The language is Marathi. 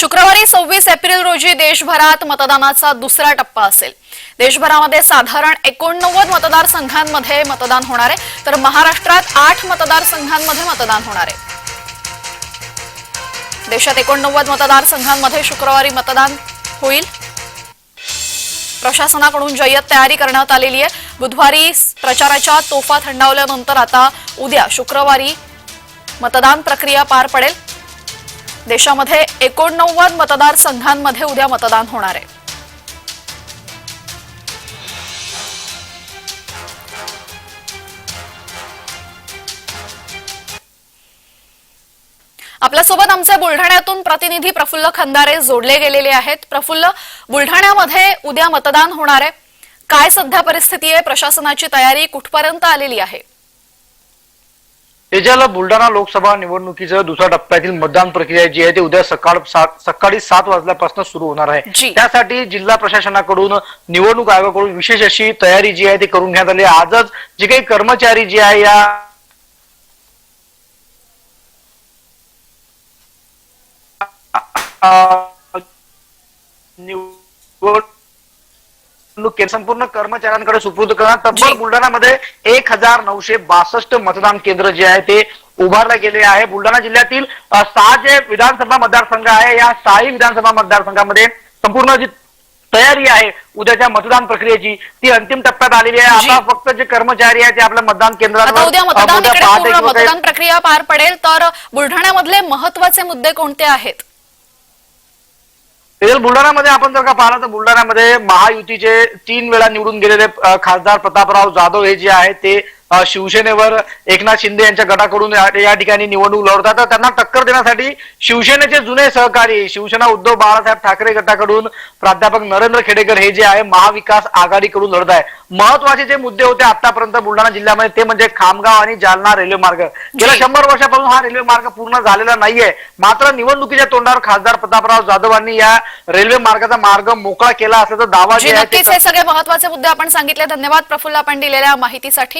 शुक्रवारी सव्वीस एप्रिल रोजी देशभरात मतदानाचा दुसरा टप्पा असेल. देशभरामध्ये साधारण एकोणनव्वद मतदारसंघांमध्ये मतदान होणार आहे. तर महाराष्ट्रात आठ मतदारसंघांमध्ये मतदान होणार आहे. देशात एकोणनव्वद मतदारसंघांमध्ये शुक्रवारी मतदान होईल. प्रशासनाकडून जय्यत तयारी करण्यात आलेली आहे. बुधवारी प्रचाराच्या तोफा थंडावल्यानंतर आता उद्या शुक्रवारी मतदान प्रक्रिया पार पडेल. देशामध्ये एकोणनव्वद मतदारसंघांमध्ये उद्या मतदान होणार आहे. आपल्यासोबत आमचे बुलढाण्यातून प्रतिनिधी प्रफुल्ल खंदारे जोडले गेलेले आहेत. प्रफुल्ल बुलढाण्यामध्ये उद्या मतदान होणार आहे. काय सध्या परिस्थिती आहे? प्रशासनाची तयारी कुठपर्यंत आलेली आहे? तेजाला बुलढाणा लोकसभा निवडणुकीचं दुसऱ्या टप्प्यातील मतदान प्रक्रिया जी आहे ती उद्या सकाळ सात सकाळी सात वाजल्यापासून सुरू होणार. आहे त्यासाठी जिल्हा प्रशासनाकडून निवडणूक आयोगाकडून विशेष अशी तयारी जी आहे ती करून घेण्यात आली. आजच जे काही कर्मचारी जे आहे या निवड निवडणूक संपूर्ण कर्मचाऱ्यांकडे सुपूर्द करणार तब्बल. बुलढाणामध्ये एक हजार नऊशे बासष्ट मतदान केंद्र जे आहे ते उभारले गेले आहे बुलढाणा जिल्ह्यातील सहा जे विधानसभा मतदारसंघ आहे या सहाही विधानसभा मतदारसंघामध्ये संपूर्ण जी तयारी आहे उद्याच्या मतदान प्रक्रियेची ती अंतिम टप्प्यात आलेली आहे. आता फक्त जे कर्मचारी आहेत ते आपल्या मतदान केंद्रावर काही- मतदान प्रक्रिया पार पडेल तर बुलढाण्यामधले महत्त्वाचे मुद्दे कोणते आहेत तेजल बुलढाण्यामध्ये आपण जर का पाहिलं तर बुलढाण्यामध्ये महायुतीचे तीन वेळा निवडून गेलेले खासदार प्रतापराव जाधव हे जे आहे ते शिवसेनेवर एकनाथ शिंदे यांच्या गटाकडून या ठिकाणी निवडणूक लढवतात. तर त्यांना टक्कर देण्यासाठी शिवसेनेचे जुने सहकारी शिवसेना उद्धव बाळासाहेब ठाकरे गटाकडून प्राध्यापक नरेंद्र खेडेकर हे जे आहे महाविकास आघाडीकडून लढत आहे. महत्त्वाचे जे मुद्दे होते आतापर्यंत बुलढाणा जिल्ह्यामध्ये ते म्हणजे खामगाव आणि जालना रेल्वे मार्ग. गेल्या. शंभर वर्षापासून हा रेल्वे मार्ग पूर्ण झालेला नाहीये. मात्र निवडणुकीच्या तोंडावर खासदार प्रतापराव जाधवांनी या रेल्वे मार्गाचा मार्ग मोकळा केला असल्याचा दावा जी आहे हे सगळे महत्त्वाचे मुद्दे आपण सांगितले. धन्यवाद प्रफुल्ल आपण दिलेल्या माहितीसाठी.